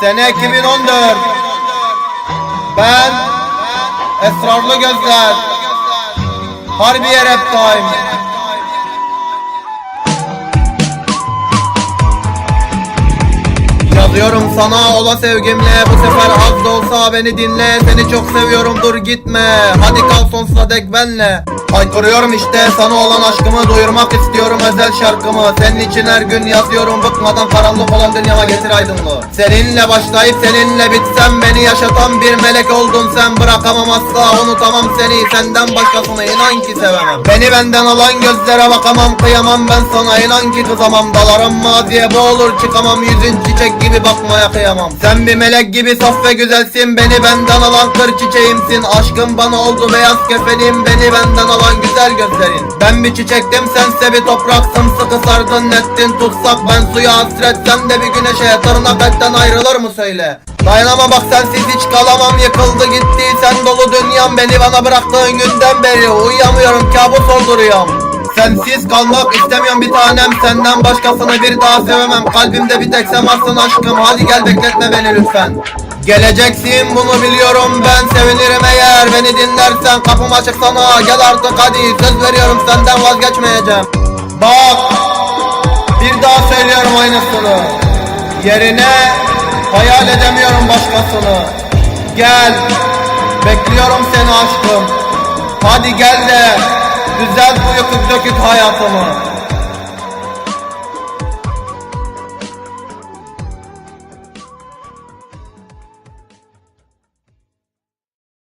Sene 2014 Ben Esrarlı Gözler. Harbiye Rap Time Yazıyorum sana ola sevgimle. Bu sefer az da olsa beni dinle. Seni çok seviyorum dur gitme. Hadi kal sonsuza dek benle Haykırıyorum işte sana olan aşkımı Duyurmak istiyorum özel şarkımı. Senin için her gün yazıyorum Bıkmadan karanlık olan dünyama getir aydınlığı. Seninle başlayıp seninle bitsem Beni yaşatan bir melek oldun sen. Bırakamam asla unutamam seni Senden başkasını inan ki sevemem. Beni benden alan gözlere bakamam Kıyamam ben sana inan ki kızamam. Dalarım maziye boğulur çıkamam Yüzün çiçek gibi bakmaya kıyamam. Sen bir melek gibi saf ve güzelsin Beni benden alan kır çiçeğimsin. Aşkın bana oldu beyaz kefenim Beni benden alan güzel gözlerin. Ben bir çiçektim sense bir topraksın Sıkı sardın ettin. Tutsak Ben suya hasret sen de bir güneşe Tırnak etten ayrılır mı söyle? Dayanama bak sensiz hiç kalamam. Yıkıldı gitti sen dolu dünyam. Beni bana bıraktığın günden beri Uyuyamıyorum kabus olduruyorum. Sensiz kalmak istemiyorum bir tanem. Senden başkasını bir daha sevemem. Kalbimde bir tek sen varsın aşkım. Hadi gel bekletme beni lütfen Geleceksin bunu biliyorum. Ben Sevinirim eğer beni dinlersen. Kapım açık sana. Gel artık hadi. Söz veriyorum senden vazgeçmeyeceğim. Bak bir daha söylüyorum aynısını. Yerine hayal edemiyorum başkasını. Gel bekliyorum seni aşkım. Hadi gel de düzelt bu yıkık dökük hayatımı